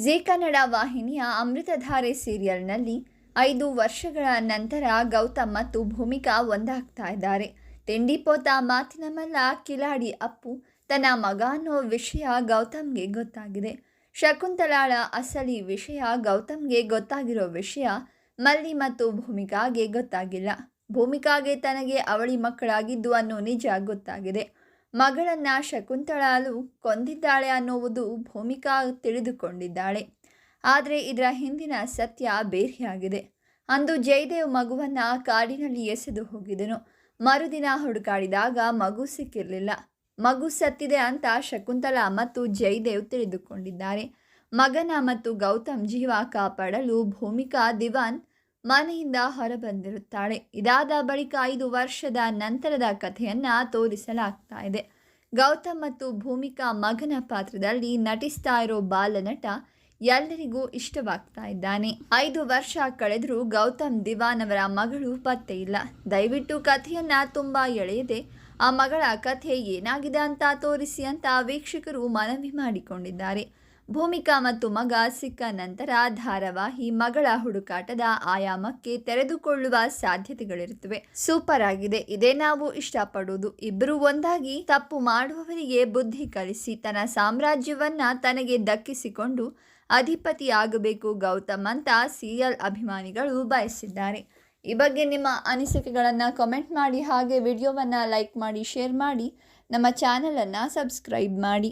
G Kannada ವಾಹಿನಿಯ ಅಮೃತಧಾರೆ ಸೀರಿಯಲ್ನಲ್ಲಿ ಐದು ವರ್ಷಗಳ ನಂತರ ಗೌತಮ್ ಮತ್ತು ಭೂಮಿಕಾ ಒಂದಾಗ್ತಾ ಇದ್ದಾರೆ. ತಿಂಡಿಪೋತ ಮಾತಿನ ಮಲ್ಲ, ಕಿಲಾಡಿ ಅಪ್ಪು, ತನ್ನ ಮಗ ಅನ್ನೋ ವಿಷಯ ಗೌತಮ್ಗೆ ಗೊತ್ತಾಗಿದೆ. ಶಕುಂತಲಾಳ ಅಸಲಿ ವಿಷಯ ಗೌತಮ್ಗೆ ಗೊತ್ತಾಗಿರೋ ವಿಷಯ ಮಲ್ಲಿ ಮತ್ತು ಭೂಮಿಕಾಗೆ ಗೊತ್ತಾಗಿಲ್ಲ. ಭೂಮಿಕಾಗೆ ತನಗೆ ಅವಳಿ ಮಕ್ಕಳಾಗಿದ್ದು ಅನ್ನೋ ನಿಜ ಗೊತ್ತಾಗಿದೆ. ಮಗಳನ್ನ ಶಕುಂತಳಾಲು ಕೊಂದಿದ್ದಾಳೆ ಅನ್ನುವುದು ಭೂಮಿಕಾ ತಿಳಿದುಕೊಂಡಿದ್ದಾಳೆ. ಆದರೆ ಇದರ ಹಿಂದಿನ ಸತ್ಯ ಬೇರೆಯಾಗಿದೆ ಅಂದು ಜಯದೇವ್ ಮಗುವನ್ನು ಕಾಡಿನಲ್ಲಿ ಎಸೆದು ಹೋಗಿದನು. ಮರುದಿನ ಹುಡುಕಾಡಿದಾಗ ಮಗು ಸಿಕ್ಕಿರಲಿಲ್ಲ. ಮಗು ಸತ್ತಿದೆ ಅಂತ ಶಕುಂತಲಾ ಮತ್ತು ಜಯದೇವ್ ತಿಳಿದುಕೊಂಡಿದ್ದಾರೆ. ಮಗನ ಮತ್ತು ಗೌತಮ್ ಜೀವ ಕಾಪಾಡಲು ಭೂಮಿಕಾ ದಿವಾನ್ ಮನೆಯಿಂದ ಹೊರಬಂದಿರುತ್ತಾಳೆ. ಇದಾದ ಬಳಿಕ ಐದು ವರ್ಷದ ನಂತರದ ಕಥೆಯನ್ನ ತೋರಿಸಲಾಗ್ತಾ ಇದೆ. ಗೌತಮ್ ಮತ್ತು ಭೂಮಿಕಾ ಮಗನ ಪಾತ್ರದಲ್ಲಿ ನಟಿಸ್ತಾ ಇರೋ ಬಾಲನಟ ಎಲ್ಲರಿಗೂ ಇಷ್ಟವಾಗ್ತಾ ಇದ್ದಾನೆ. ಐದು ವರ್ಷ ಕಳೆದರೂ ಗೌತಮ್ ದಿವಾನ್ ಅವರ ಮಗಳು ಪತ್ತೆ ಇಲ್ಲ. ದಯವಿಟ್ಟು ಕಥೆಯನ್ನ ತುಂಬಾ ಎಳೆಯದೆ, ಆ ಮಗಳ ಕಥೆ ಏನಾಗಿದೆ ಅಂತ ತೋರಿಸಿ ಅಂತ ವೀಕ್ಷಕರು ಮನವಿ ಮಾಡಿಕೊಂಡಿದ್ದಾರೆ. ಭೂಮಿಕಾ ಮತ್ತು ಮಗ ಸಿಕ್ಕ ನಂತರ ಧಾರಾವಾಹಿ ಮಗಳ ಹುಡುಕಾಟದ ಆಯಾಮಕ್ಕೆ ತೆರೆದುಕೊಳ್ಳುವ ಸಾಧ್ಯತೆಗಳಿರುತ್ತವೆ. ಸೂಪರ್ ಆಗಿದೆ. ಇದೇ ನಾವು ಇಷ್ಟಪಡುವುದು. ಇಬ್ಬರು ಒಂದಾಗಿ ತಪ್ಪು ಮಾಡುವವರಿಗೆ ಬುದ್ಧಿ ಕಲಿಸಿ ತನ್ನ ಸಾಮ್ರಾಜ್ಯವನ್ನ ತನಗೆ ದಕ್ಕಿಸಿಕೊಂಡು ಅಧಿಪತಿಯಾಗಬೇಕು ಗೌತಮ್ ಅಂತ ಸೀರಿಯಲ್ ಅಭಿಮಾನಿಗಳು ಬಯಸಿದ್ದಾರೆ. ಈ ಬಗ್ಗೆ ನಿಮ್ಮ ಅನಿಸಿಕೆಗಳನ್ನು ಕಮೆಂಟ್ ಮಾಡಿ, ಹಾಗೆ ವಿಡಿಯೋವನ್ನು ಲೈಕ್ ಮಾಡಿ, ಶೇರ್ ಮಾಡಿ, ನಮ್ಮ ಚಾನಲನ್ನು ಸಬ್ಸ್ಕ್ರೈಬ್ ಮಾಡಿ.